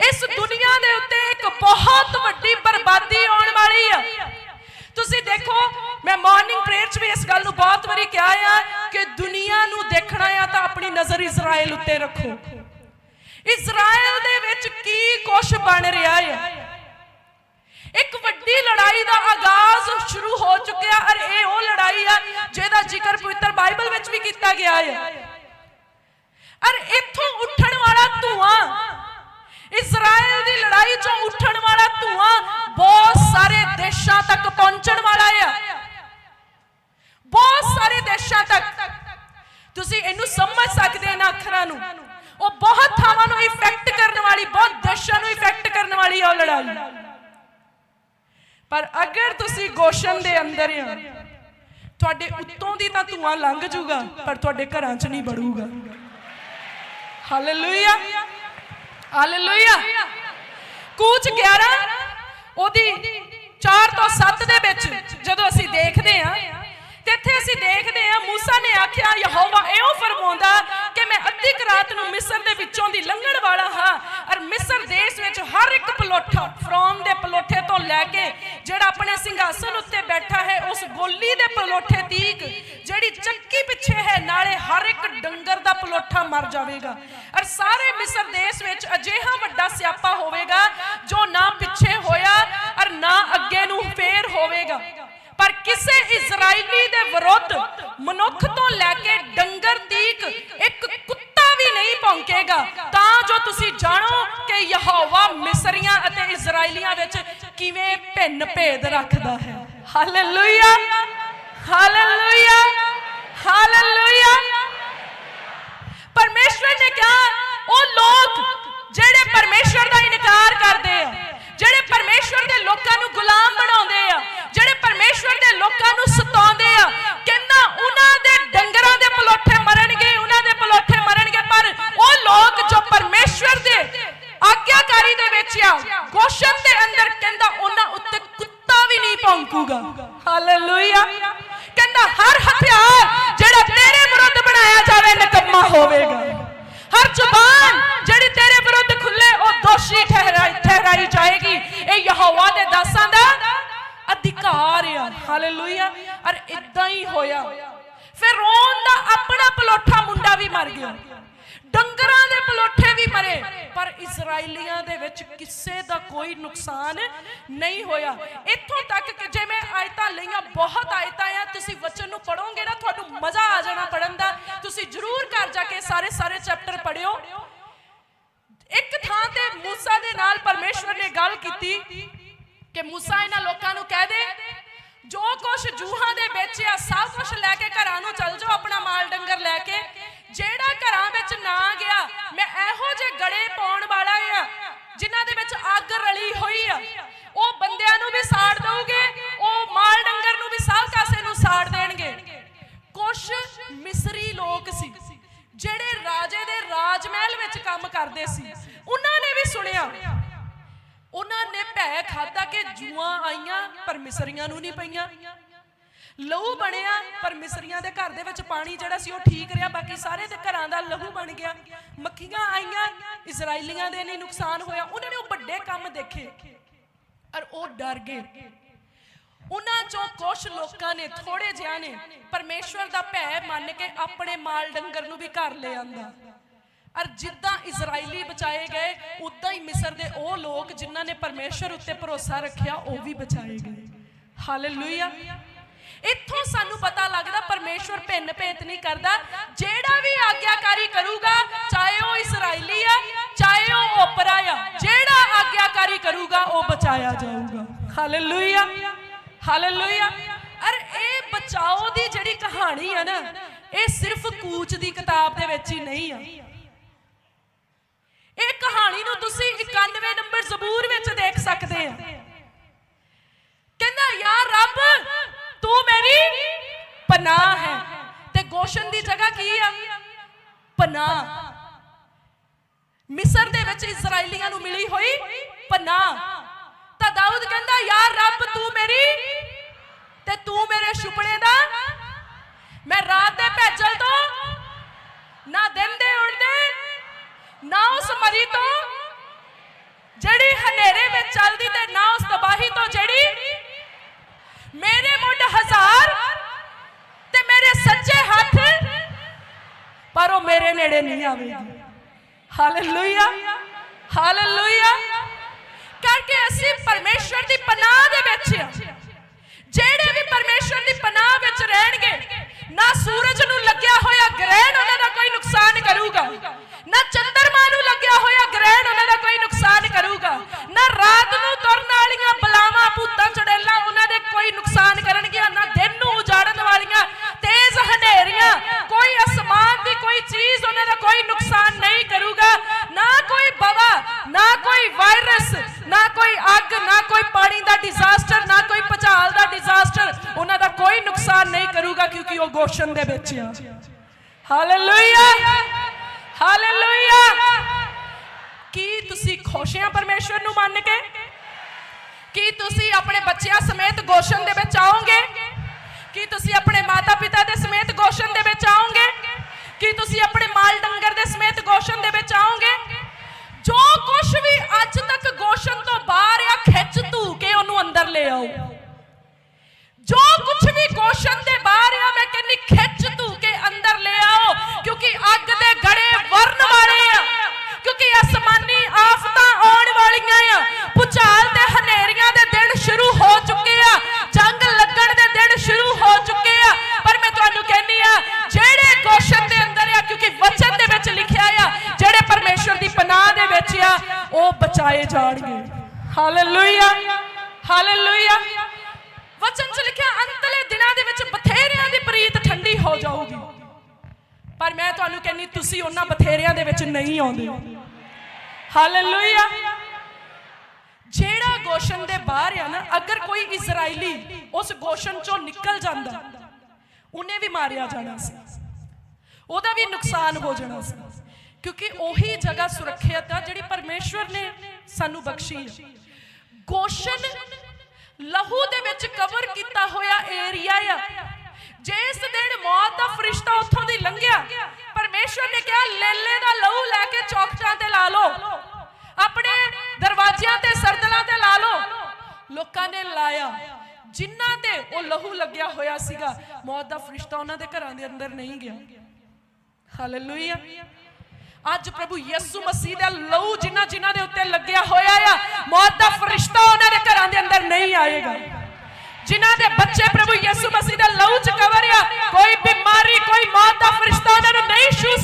ਇਸ ਦੁਨੀਆ ਦੇ ਉੱਤੇ ਇੱਕ ਬਹੁਤ ਵੱਡੀ ਬਰਬਾਦੀ ਆਉਣ ਵਾਲੀ ਆ। ਤੁਸੀਂ ਦੇਖੋ, ਮੈਂ ਮਾਰਨਿੰਗ ਪ੍ਰੇਅਰ 'ਚ ਵੀ ਇਸ ਗੱਲ ਨੂੰ ਬਹੁਤ ਵਾਰੀ ਕਿਹਾ ਆ ਕਿ ਦੁਨੀਆ ਨੂੰ ਦੇਖਣਾ ਆ ਤਾਂ ਆਪਣੀ ਨਜ਼ਰ ਇਜ਼ਰਾਈਲ ਉੱਤੇ ਰੱਖੋ। ਇਜ਼ਰਾਈਲ ਦੇ ਵਿੱਚ ਕੀ ਕੁਝ ਬਣ ਰਿਹਾ ਆ? ਇੱਕ ਵੱਡੀ ਲੜਾਈ ਦਾ ਆਗਾਜ਼ ਸ਼ੁਰੂ ਹੋ ਚੁੱਕਿਆ, ਔਰ ਇਹ ਉਹ ਲੜਾਈ ਆ ਜਿਹਦਾ ਜ਼ਿਕਰ ਪਵਿੱਤਰ ਬਾਈਬਲ ਵਿੱਚ ਵੀ ਕੀਤਾ ਗਿਆ ਹੈ ਔਰ ਇੱਥੋਂ ਉੱਠਣ ਵਾਲਾ ਧੂਆਂ ਧੂਆਂ ਬਹੁਤ ਸਾਰੇ ਦੇਸ਼ਾਂ ਤੱਕ ਪਹੁੰਚਣ ਵਾਲਾ ਆ। ਬਹੁਤ ਸਾਰੇ ਦੇਸ਼ਾਂ ਤੱਕ। ਤੁਸੀਂ ਇਹਨੂੰ ਸਮਝ ਸਕਦੇ ਇਹਨਾਂ ਅੱਖਰਾਂ ਨੂੰ। ਉਹ ਬਹੁਤ ਥਾਵਾਂ ਨੂੰ ਇਫੈਕਟ ਕਰਨ ਵਾਲੀ, ਬਹੁਤ ਦੇਸ਼ਾਂ ਨੂੰ ਇਫੈਕਟ ਕਰਨ ਵਾਲੀ ਆ ਉਹ ਲੜਾਈ। ਪਰ ਅਗਰ ਤੁਸੀਂ ਗੋਸ਼ਨ ਦੇ ਅੰਦਰ ਆ, ਤੁਹਾਡੇ ਉੱਤੋਂ ਦੀ ਤਾਂ ਧੂਆਂ ਲੰਘ ਜੂਗਾ ਪਰ ਤੁਹਾਡੇ ਘਰਾਂ 'ਚ ਨਹੀਂ ਵੜੂਗਾ। ਹਾਲੇਲੂਇਆ ਹਾਲੇਲੂਇਆ ਕੂਚ 11 ਉਹਦੀ 4 ਤੋਂ 7 ਦੇ ਵਿੱਚ ਜਦੋਂ ਅਸੀਂ ਦੇਖਦੇ ਹਾਂ, ਤੇ ਇੱਥੇ ਅਸੀਂ ਦੇਖਦੇ ਹਾਂ, ਮੂਸਾ ਨੇ ਆਖਿਆ, ਯਹੋਵਾ ਇਹੋ ਫਰਮਾਉਂਦਾ ਕਿ ਮੈਂ ਅੱਧੀ ਕੁ ਰਾਤ ਨੂੰ ਮਿਸਰ ਦੇ ਵਿੱਚੋਂ ਦੀ ਲੰਘਣ ਵਾਲਾ ਹਾਂ, ਔਰ ਮਿਸਰ ਦੇਸ਼ ਵਿੱਚ ਹਰ ਇੱਕ ਪਲੋਠਾ ਫਰੋਮ ਦੇ ਤੋਂ ਲੈ ਕੇ ਜਿਹੜਾ ਆਪਣੇ ਸਿੰਘਾਸਨ ਉੱਤੇ ਬੈਠਾ ਹੈ, ਉਸ ਗੋਲੀ ਦੇ ਪਲੋਠੇ ਤੀਕ, ਜਿਹੜੀ ਚੱਕੀ ਪਿੱਛੇ ਹੈ, ਨਾਲੇ ਹਰ ਇੱਕ ਡੰਗਰ ਦਾ ਪਲੋਠਾ ਮਰ ਜਾਵੇਗਾ। ਔਰ ਸਾਰੇ ਮਿਸਰ ਦੇਸ਼ ਵਿੱਚ ਅਜਿਹਾ ਵੱਡਾ ਸਿਆਪਾ ਹੋਵੇਗਾ, ਜੋ ਨਾ ਪਿੱਛੇ ਹੋਇਆ ਔਰ ਨਾ ਅੱਗੇ ਨੂੰ ਫੇਰ ਹੋਵੇਗਾ। ਪਰ ਕਿਸੇ ਇਜ਼ਰਾਈਲੀ ਦੇ ਵਿਰੁੱਧ ਮਨੁੱਖ ਤੋਂ ਲੈ ਕੇ ਡੰਗਰ ਤੀਕ ਇੱਕ ਕੁੱਤਾ ਵੀ ਨਹੀਂ ਭੌਂਕੇਗਾ। ਤਾਂ ਜੋ ਤੁਸੀਂ ਜਾਣੋ ਕਿ ਯਹੋਵਾ ਮਿਸਰੀਆਂ ਅਤੇ ਇਜ਼ਰਾਈਲੀਆਂ ਵਿੱਚ ਕਿਵੇਂ ਭਿੰਨ ਭੇਦ ਰੱਖਦਾ ਹੈ? ਹਾਲੇਲੂਇਆ ਹਾਲੇਲੂਇਆ ਹਾਲੇਲੂਇਆ ਪਰਮੇਸ਼ਵਰ ਨੇ ਕਿਹਾ, ਉਹ ਲੋਕ ਜਿਹੜੇ ਪਰਮੇਸ਼ਵਰ ਦਾ ਇਨਕਾਰ ਕਰਦੇ ਆ, ਜਿਹੜੇ ਪਰਮੇਸ਼ਵਰ ਦੇ ਲੋਕਾਂ ਨੂੰ ਗੁਲਾਮ ਇਜ਼ਰਾਈਲੀਆਂ ਦੇ ਵਿੱਚ ਕਿਸੇ ਦਾ ਕੋਈ ਨੁਕਸਾਨ ਨਹੀਂ ਹੋਇਆ। ਇੱਥੋਂ ਤੱਕ ਕਿ ਜੇ ਮੈਂ ਆਇਤਾਂ ਲਈਆਂ, ਬਹੁਤ ਆਇਤਾਂ ਆ, ਤੁਸੀਂ ਵਚਨ ਨੂੰ ਪੜੋਗੇ ਨਾ, ਤੁਹਾਨੂੰ ਮਜ਼ਾ ਆ ਜਾਣਾ ਪੜਨ ਦਾ। ਤੁਸੀਂ ਜਰੂਰ ਘਰ ਜਾ ਕੇ ਸਾਰੇ ਸਾਰੇ ਚੈਪਟਰ ਪੜਿਓ ਇੱਕ ਥਾਂ ਤੇ ਮੂਸਾ ਦੇ ਨਾਲ ਪਰਮੇਸ਼ਵਰ ਨੇ ਗੱਲ ਕੀਤੀ ਕਿ ਮੂਸਾ ਇਹਨਾਂ ਲੋਕਾਂ ਨੂੰ ਕਹਿ ਦੇ, ਜੋ ਕੁਛ ਜੂਹਾਂ ਦੇ ਵਿੱਚ ਸਭ ਕੁਛ ਲੈ ਕੇ ਘਰਾਂ ਨੂੰ ਚੱਲ ਜਾਓ, ਆਪਣਾ ਮਾਲ ਡੰਗਰ ਲੈ ਕੇ। ਜਿਹੜਾ ਘਰਾਂ ਵਿੱਚ ਨਾ ਗਿਆ, ਮੈਂ ਇਹੋ ਜਿਹੇ ਗੜੇ ਪਾਉਣ ਵਾਲਾ ਆ, ਜਿਨ੍ਹਾਂ ਦੇ ਵਿੱਚ ਅੱਗ ਰਲੀ ਹੋਈ ਆ। ਉਹ ਬੰਦਿਆਂ ਨੂੰ ਵੀ ਸਾੜ ਦਊਗੇ, ਉਹ ਮਾਲ ਡੰਗਰ ਨੂੰ ਵੀ ਸਭ ਕਾਸੇ ਨੂੰ ਸਾੜ ਦੇਣਗੇ। ਕੁਛ ਮਿਸਰੀ ਲੋਕ ਸੀ, ਜਿਹੜੇ ਰਾਜੇ ਦੇ ਰਾਜ ਮਹਿਲ ਵਿੱਚ ਕੰਮ ਕਰਦੇ ਸੀ। ਉਹਨਾਂ ਨੇ ਵੀ ਸੁਣਿਆ। ਉਹਨਾਂ ਨੇ ਭੈ ਖਾਦਾ ਕਿ ਜੂਆਂ ਆਈਆਂ, ਪਰ ਮਿਸਰੀਆਂ ਨੂੰ ਨਹੀਂ ਪਈਆਂ। ਲਹੂ ਬਣਿਆ, ਪਰ ਮਿਸਰੀਆਂ ਦੇ ਘਰ ਦੇ ਵਿੱਚ ਪਾਣੀ ਜਿਹੜਾ ਸੀ ਉਹ ਠੀਕ ਰਿਹਾ, ਬਾਕੀ ਸਾਰੇ ਦੇ ਘਰਾਂ ਦਾ ਲਹੂ ਬਣ ਗਿਆ। ਮੱਖੀਆਂ ਆਈਆਂ, ਇਜ਼ਰਾਈਲੀਆਂ ਦੇ ਨਹੀਂ ਨੁਕਸਾਨ ਹੋਇਆ, ਉਹਨਾਂ ਨੇ ਉਹ ਵੱਡੇ ਕੰਮ ਦੇਖੇ, ਔਰ ਉਹ ਡਰ ਗਏ। ਉਹਨਾਂ ਚੋਂ ਕੁਝ ਲੋਕਾਂ ਨੇ ਥੋੜੇ ਜਿਹਾ ਨੇ, ਪਰਮੇਸ਼ਵਰ ਦਾ ਭੈ ਮੰਨ ਕੇ ਆਪਣੇ ਮਾਲ ਡੰਗਰ ਨੂੰ ਵੀ ਘਰ ਲੈ ਆਂਦਾ। ਔਰ ਜਿੱਦਾਂ ਇਜ਼ਰਾਈਲੀ ਬਚਾਏ ਗਏ, ਉਦਾਂ ਹੀ ਮਿਸਰ ਦੇ ਉਹ ਲੋਕ ਜਿਨ੍ਹਾਂ ਨੇ ਪਰਮੇਸ਼ਵਰ ਉੱਤੇ ਭਰੋਸਾ ਰੱਖਿਆ, ਉਹ ਵੀ ਬਚਾਏ ਗਏ। ਹਾਲੇਲੂਇਆ। ਇੱਥੋਂ ਸਾਨੂੰ ਪਤਾ ਲੱਗਦਾ ਪਰਮੇਸ਼ਵਰ ਭਿੰਨ ਭੇਤ ਨਹੀਂ ਕਰਦਾ। ਜਿਹੜਾ ਵੀ ਆਗਿਆਕਾਰੀ ਕਰੂਗਾ, ਚਾਹੇ ਉਹ ਇਸرائیਲੀ ਆ, ਚਾਹੇ ਉਹ ਓਪਰਾ ਆ, ਜਿਹੜਾ ਆਗਿਆਕਾਰੀ ਕਰੂਗਾ, ਉਹ ਬਚਾਇਆ ਜਾਊਗਾ। ਹਾਲੇਲੂਇਆ। ਹਾਲੇਲੂਇਆ। ਅਰ ਇਹ ਬਚਾਓ ਦੀ ਜਿਹੜੀ ਕਹਾਣੀ ਆ ਨਾ, ਇਹ ਸਿਰਫ ਕੂਚ ਦੀ ਕਿਤਾਬ ਦੇ ਵਿੱਚ ਹੀ ਨਹੀਂ ਆ। ਤੇ ਦੀ ਜਗ੍ਹਾ ਕੀ ਆ? ਪਨਾਹ। ਮਿਸਰ ਦੇ ਵਿੱਚ ਇਜ਼ਰਾਈਲੀਆਂ ਨੂੰ ਮਿਲੀ ਹੋਈ ਪਨਾਹ। ਤਾਂ ਦਾਊਦ ਕਹਿੰਦਾ, ਯਾਰ ਰੱਬ, ਤੂੰ ਮੇਰੀ ਤੇ ਤੂੰ ਮੇਰੇ ਸੁਪਨੇ ਦਾ। ਮੈਂ ਰਾਤ ਦੇ ਭੇਜਲ ਤੋਂ ਨਾ ਦਿਨ ਦੇ ਉੜਦੇ ਨਾ ਉਸ ਮਰੀ ਤੋਂ ਜਿਹੜੀ ਹਨੇਰੇ ਵਿੱਚ ਚੱਲਦੀ ਤੇ ਨਾ ਪਰ ਉਹ ਮੇਰੇ ਨੇੜੇ ਨਹੀਂ ਆਵੇਗੀ। ਹਾਲੇਲੂਇਆ ਹਾਲੇਲੂਇਆ ਕਰਕੇ ਅਸੀਂ ਪਰਮੇਸ਼ਵਰ ਦੀ ਪਨਾਹ ਦੇ ਵਿੱਚ ਆ। ਜਿਹੜੇ ਵੀ ਪਰਮੇਸ਼ਵਰ ਦੀ ਪਨਾਹ ਵਿੱਚ ਰਹਿਣਗੇ, ਨਾ ਸੂਰਜ ਨੂੰ ਲੱਗਿਆ ਹੋਇਆ ਗ੍ਰਹਿਣ ਉਹਨਾਂ ਦਾ ਕੋਈ ਨੁਕਸਾਨ ਕਰੂਗਾ, ਨਾ ਦੇ ਵਿੱਚ ਆ। ਹਾਲੇਲੂਇਆ ਹਾਲੇਲੂਇਆ ਕੀ ਤੁਸੀਂ ਖੁਸ਼ ਆ ਪਰਮੇਸ਼ਵਰ ਨੂੰ ਮੰਨ ਕੇ? ਕੀ ਤੁਸੀਂ ਆਪਣੇ ਬੱਚਿਆਂ ਸਮੇਤ ਗੋਸ਼ਨ ਦੇ ਵਿੱਚ ਆਓਗੇ? ਕੀ ਤੁਸੀਂ ਆਪਣੇ ਮਾਤਾ ਪਿਤਾ ਦੇ ਸਮੇਤ ਗੋਸ਼ਨ ਦੇ ਵਿੱਚ ਆਓਗੇ? ਕੀ ਤੁਸੀਂ ਆਪਣੇ ਮਾਲ ਡੰਗਰ ਦੇ ਸਮੇਤ ਗੋਸ਼ਨ ਦੇ ਉਹ ਬਚਾਏ ਜਾਣਗੇ। ਹਾਲੇਲੂਇਆ ਹਾਲੇਲੂਇਆ ਵਚਨ 'ਚ ਲਿਖਿਆ, ਅੰਤਲੇ ਦਿਨਾਂ ਦੇ ਵਿੱਚ ਬਥੇਰਿਆਂ ਦੀ ਪ੍ਰੀਤ ਠੰਡੀ ਹੋ ਜਾਊਗੀ। ਪਰ ਮੈਂ ਤੁਹਾਨੂੰ ਕਹਿੰਨੀ ਤੁਸੀਂ ਉਹਨਾਂ ਬਥੇਰਿਆਂ ਦੇ ਵਿੱਚ ਨਹੀਂ ਆਉਂਦੇ। ਹਾਲੇਲੂਇਆ ਜਿਹੜਾ ਗੋਸ਼ਨ ਦੇ ਬਾਹਰ ਆ ਨਾ, ਅਗਰ ਕੋਈ ਇਜ਼ਰਾਈਲੀ ਉਸ ਗੋਸ਼ਨ ਚੋਂ ਨਿਕਲ ਜਾਂਦਾ, ਉਹਨੇ ਵੀ ਮਾਰਿਆ ਜਾਣਾ ਸੀ। ਉਹਦਾ ਵੀ ਨੁਕਸਾਨ ਹੋ ਜਾਣਾ ਸੀ। ਕਿਉਂਕਿ ਉਹੀ ਜਗ੍ਹਾ ਸੁਰੱਖਿਅਤ ਆ ਜਿਹੜੀ ਪਰਮੇਸ਼ਵਰ ਨੇ ਸਾਨੂੰ ਬਖਸ਼ੀ ਹੈ ਗੋਸ਼ਨ ਲਹੂ ਦੇ ਵਿੱਚ ਕਵਰ ਕੀਤਾ ਹੋਇਆ ਏਰੀਆ ਆ। ਜਿਸ ਦਿਨ ਮੌਤ ਦਾ ਫਰਿਸ਼ਤਾ ਉੱਥੋਂ ਦੀ ਲੰਘਿਆ, ਪਰਮੇਸ਼ਵਰ ਨੇ ਕਿਹਾ, ਲੇਲੇ ਦਾ ਲਹੂ ਲੈ ਕੇ ਚੌਖਟਾਂ ਤੇ ਲਾ ਲਓ, ਆਪਣੇ ਦਰਵਾਜ਼ਿਆਂ ਤੇ ਸਰਦਲਾਂ ਤੇ ਲਾ ਲਓ। ਲੋਕਾਂ ਨੇ ਲਾਇਆ। ਜਿਨ੍ਹਾਂ ਤੇ ਉਹ ਲਹੂ ਲੱਗਿਆ ਹੋਇਆ ਸੀਗਾ, ਮੌਤ ਦਾ ਫਰਿਸ਼ਤਾ ਉਹਨਾਂ ਦੇ ਘਰਾਂ ਦੇ ਅੰਦਰ ਨਹੀਂ ਗਿਆ। ਹਾਲੇਲੂਇਆ। ਅੱਜ ਪ੍ਰਭੂ ਯਿਸੂ ਮਸੀਹ ਦਾ ਲਹੂ ਜਿਨ੍ਹਾਂ ਜਿਨ੍ਹਾਂ ਦੇ ਉੱਤੇ ਲੱਗਿਆ ਹੋਇਆ ਆ, ਮੌਤ ਦਾ ਫਰਿਸ਼ਤਾ ਉਹਨਾਂ ਦੇ ਘਰਾਂ ਦੇ ਅੰਦਰ ਨਹੀਂ ਆਏਗਾ। ਜਿਨ੍ਹਾਂ ਦੇ ਬੱਚੇ ਪ੍ਰਭੂ ਯਿਸੂ ਮਸੀਹ ਦਾ ਲਹੂ ਚ ਕਵਰ ਆ, ਕੋਈ ਬਿਮਾਰੀ, ਕੋਈ ਮੌਤ ਦਾ ਫਰਿਸ਼ਤਾ ਉਹਨਾਂ ਨੂੰ ਨਹੀਂ ਛੂ